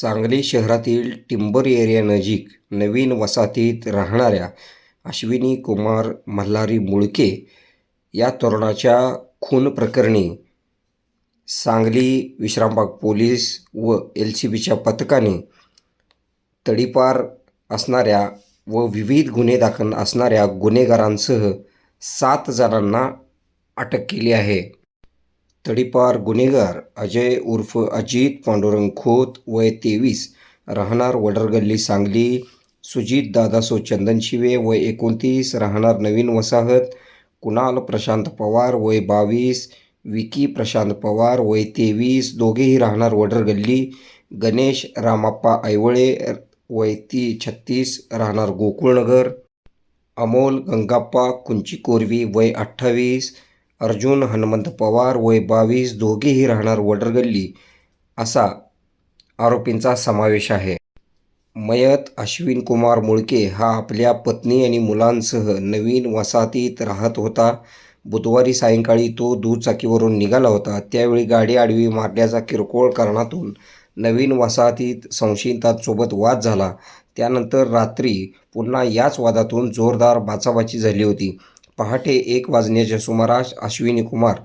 सांगली शहरातील टिंबर एरियानजीक नवीन वसाहतीत राहणाऱ्या अश्विनी कुमार मल्हारी मुळके या तरुणाच्या खून प्रकरणी सांगली विश्रामबाग पोलीस व एल सी बीच्या पथकाने तडीपार असणाऱ्या व विविध गुन्हे दाखल असणाऱ्या गुन्हेगारांसह सात जणांना अटक केली आहे. तडीपार गुन्हेगार अजय उर्फ अजित पांडुरंग खोत वय तेवीस राहणार वडरगल्ली सांगली सुजित दादासो चंदनशिवे वय एकोणतीस राहणार नवीन वसाहत कुणाल प्रशांत पवार वय बावीस विकी प्रशांत पवार वय तेवीस दोघेही राहणार वडरगल्ली गणेश रामाप्पा ऐवळे वय ती छत्तीस राहणार गोकुळनगर अमोल गंगाप्पा कुंची कोरवी वय अठ्ठावीस अर्जुन हनुमंत पवार वय बावीस दोघेही राहणार वडरगल्ली असा आरोपींचा समावेश आहे. मयत अश्विन कुमार मुळके हा आपल्या पत्नी आणि मुलांसह नवीन वसाहतीत राहत होता. बुधवारी सायंकाळी तो दुचाकीवरून निघाला होता. त्यावेळी गाडी आडवी मारण्याचा किरकोळ कारणातून नवीन वसाहतीत संशयितांसोबत वाद झाला. त्यानंतर रात्री पुन्हा याच वादातून जोरदार बाचाबाची झाली होती. पहाटे एक वाजण्याच्या सुमारास अश्विनी कुमार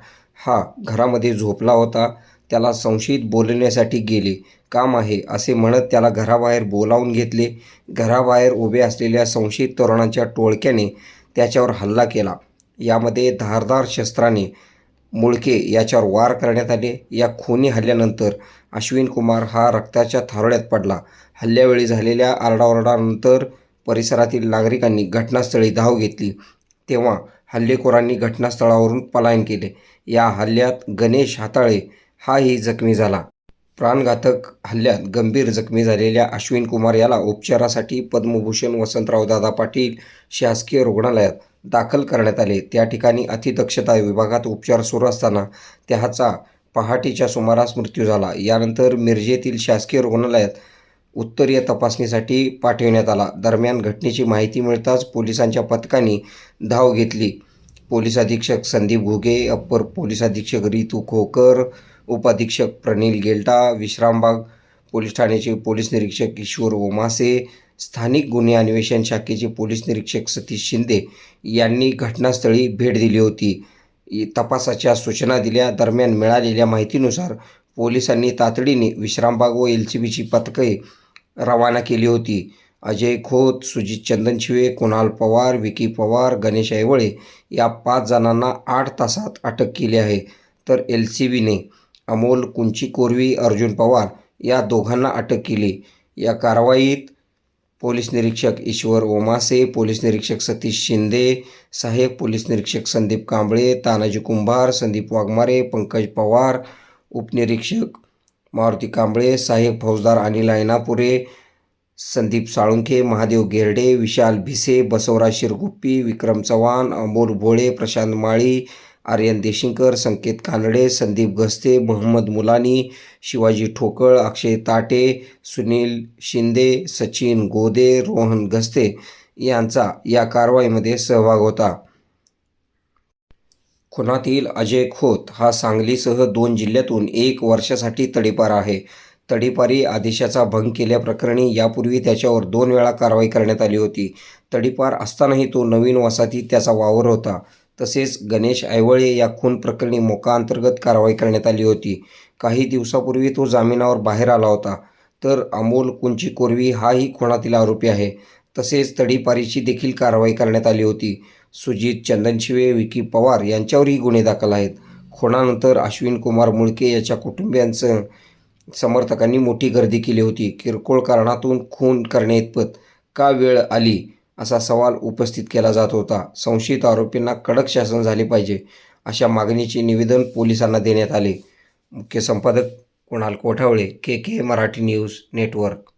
हा घरामध्ये झोपला होता. त्याला संशयित बोलण्यासाठी गेले. काम आहे असे म्हणत त्याला घराबाहेर बोलावून घेतले. घराबाहेर उभे असलेल्या संशयित तरुणांच्या टोळक्याने त्याच्यावर हल्ला केला. यामध्ये धारदार शस्त्राने मुळके याच्यावर वार करण्यात आले. या खुनी हल्ल्यानंतर अश्विन कुमार हा रक्ताच्या थारोळ्यात पडला. हल्ल्यावेळी झालेल्या आरडाओरडानंतर परिसरातील नागरिकांनी घटनास्थळी धाव घेतली. तेव्हा हल्लेखोरांनी घटनास्थळावरून पलायन केले. या हल्ल्यात गणेश हाताळे हाही जखमी झाला. प्राणघातक हल्ल्यात गंभीर जखमी झालेल्या अश्विन कुमार याला उपचारासाठी पद्मभूषण वसंतराव दादा पाटील शासकीय रुग्णालयात दाखल करण्यात आले. त्या ठिकाणी अतिदक्षता विभागात उपचार सुरू असताना त्याचा पहाटेच्या सुमारास मृत्यू झाला. यानंतर मिरजेतील शासकीय रुग्णालयात उत्तरीय तपासणीसाठी पाठविण्यात आला. दरम्यान घटनेची माहिती मिळताच पोलिसांच्या पथकाने धाव घेतली. पोलीस अधीक्षक संदीप घुगे अप्पर पोलीस अधीक्षक रितू खोकर उपाधीक्षक प्रनिल गेल्टा विश्रामबाग पोलीस ठाण्याचे पोलीस निरीक्षक किशोर ओमासे स्थानिक गुन्हे अन्वेषण शाखेचे पोलीस निरीक्षक सतीश शिंदे यांनी घटनास्थळी भेट दिली होती. तपासाच्या सूचना दिल्या. दरम्यान मिळालेल्या माहितीनुसार पोलिसांनी तातडीने विश्रामबाग व एल सी बीची पथके रवाना केली होती. अजय खोत सुजित चंदनशिवे कुणाल पवार विकी पवार गणेश ऐवळे या पाच जणांना आठ तासात अटक केली आहे. तर एल सी बीने अमोल कुंची कोरवी अर्जुन पवार या दोघांना अटक केली. या कारवाईत पोलीस निरीक्षक ईश्वर ओमासे पोलीस निरीक्षक सतीश शिंदे सहाय्यक पोलीस निरीक्षक संदीप कांबळे तानाजी कुंभार संदीप वाघमारे पंकज पवार उपनिरीक्षक मारुती कांबळे साहेब फौजदार अनिल ऐनापुरे संदीप साळुंखे महादेव गेरडे विशाल भिसे बसवराज शिरगुप्पी विक्रम चव्हाण अमोल भोळे प्रशांत माळी आर्यन देशिंकर संकेत कानडे संदीप गस्ते मोहम्मद मुलानी शिवाजी ठोकळ अक्षय ताटे सुनील शिंदे सचिन गोदे रोहन गस्ते यांचा या कारवाईमध्ये सहभाग होता. खुनातील अजय खोत हा सांगलीसह दोन जिल्ह्यातून एक वर्षासाठी तडीपार आहे. तडीपारी आदेशाचा भंग केल्याप्रकरणी यापूर्वी त्याच्यावर दोन वेळा कारवाई करण्यात आली होती. तडीपार असतानाही तो नवीन वसाहतीत त्याचा वावर होता. तसेच गणेश ऐवळे या खून प्रकरणी मोकाअंतर्गत कारवाई करण्यात आली होती. काही दिवसापूर्वी तो जामिनावर बाहेर आला होता. तर अमोल कुंची कोरवी हाही खुनातील आरोपी आहे. तसेच तडीपारीची देखील कारवाई करण्यात आली होती. सुजित चंदनशिवे विकी पवार यांच्यावरही गुन्हे दाखल आहेत. खुणानंतर अश्विन कुमार मुळके याच्या कुटुंबियांचं समर्थकांनी मोठी गर्दी केली होती. किरकोळ कारणातून खून करण्याइतपत का वेळ आली असा सवाल उपस्थित केला जात होता. संशयित आरोपींना कडक शासन झाले पाहिजे अशा मागणीचे निवेदन पोलिसांना देण्यात आले. मुख्य संपादक Kunal Kothavale K K Marathi news network.